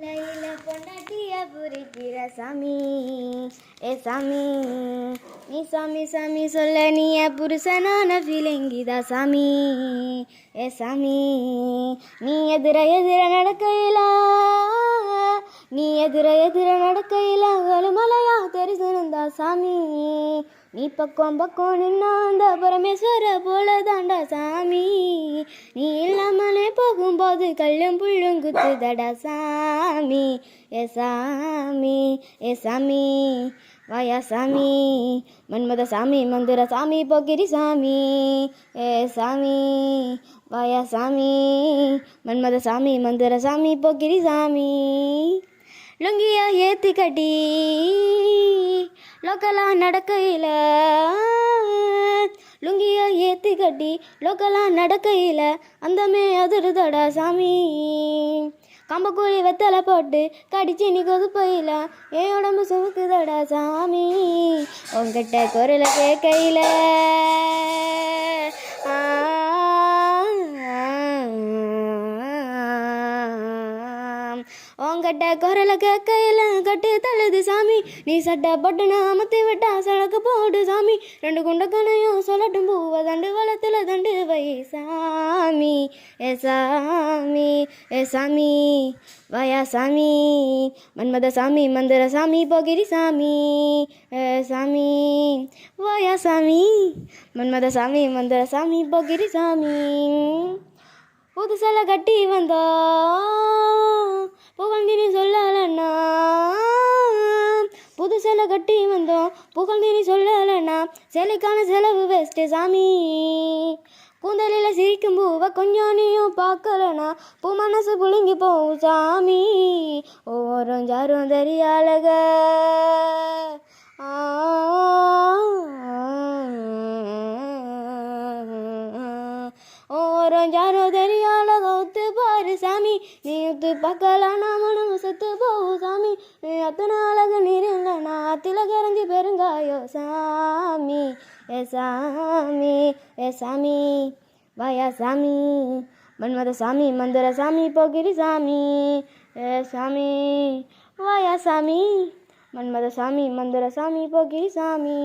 லைல பொண்டாட்டிய புரிக்கிற சாமி. ஏ சாமி நீ சாமி சாமி சொல்ல நீ புருஷனான ஃபீலிங்கிதா சாமி. ஏ சாமி நீ எதிர எதிர நடக்கையில? நீ எதிர எதிர நடக்க சாமி. நீ பக்கம் பக்கம் நின்னா அந்த பரமேஸ்வர போல தாண்டா சாமி. நீ இல்லாமலே போகும்போது கல்லும் புள்ளும் குத்துதடா சாமி. ஏ சாமி ஏ சாமி வாயா சாமி. மன்மத சாமி மந்திர சாமி போக்கிரி சாமி. ஏ சாமி வாயா சாமி. மன்மத சாமி மந்திர சாமி போக்கிரி சாமி. லுங்கியா ஏத்தி கட்டி. லோக்கலாக நடக்கையில் லுங்கிய ஏற்றி கட்டி லோக்கலாக நடக்கையில் அந்தமே அதிருதடா சாமி. கம்பக்கூழி வெத்தலை போட்டு கடிச்சு நீ கொதுப்பையில் என் உடம்பு சுமுக்குதடா சாமி. உங்ககிட்ட குரலை கேட்கையில். உங்ககிட்ட குரலை கேட்கையில் கட்டு தள்ளுது சாமி. நீ சட்டை பட்டுன அமுத்தி விட்டா சழக்கு போடு சாமி. ரெண்டு குண்டக்கனையும் சொல்லட்டும் பூவ தண்டு வளத்துல தண்டு வை சாமி. ஏ சாமி ஏ சாமி வயா சாமி. மன்மத சாமி மந்திர சாமி போகிரி சாமி. ஏ சாமி வயா சாமி. மன்மத சாமி மந்திர சாமி போகிரி சாமி. புது புதுசல கட்டி வந்தா புகழ்ந்தினி சொல்லலன்னா புது சிலை கட்டி வந்தோம் புகழ்ந்தினி சொல்லலன்னா சிலைக்கான செலவு வேஸ்ட்டு சாமி. கூந்தலில் சிரிக்கும் பூவை கொஞ்சம் நீயும் பார்க்கலண்ணா. பூ மனசு புழுங்கி போகும் சாமி. ஓரம் ஜாரும் தெரியாளக ஓரம் ஜாரோ தெரியாத கவுத்து நீ உத்து பார்க்கலாம் மனம் செத்து போகும் சாமி. அத்தனை அழகு நீர் இல்லைனா அத்தில கரைஞ்சி பெருங்காயோ சாமி. ஏ சாமி ஏ சாமி வாயா சாமி. மன்மத சாமி மந்திர சாமி போகிரி சாமி. ஏ சாமி வாயா சாமி. மன்மத சாமி மந்திர சாமி போகிரி சாமி.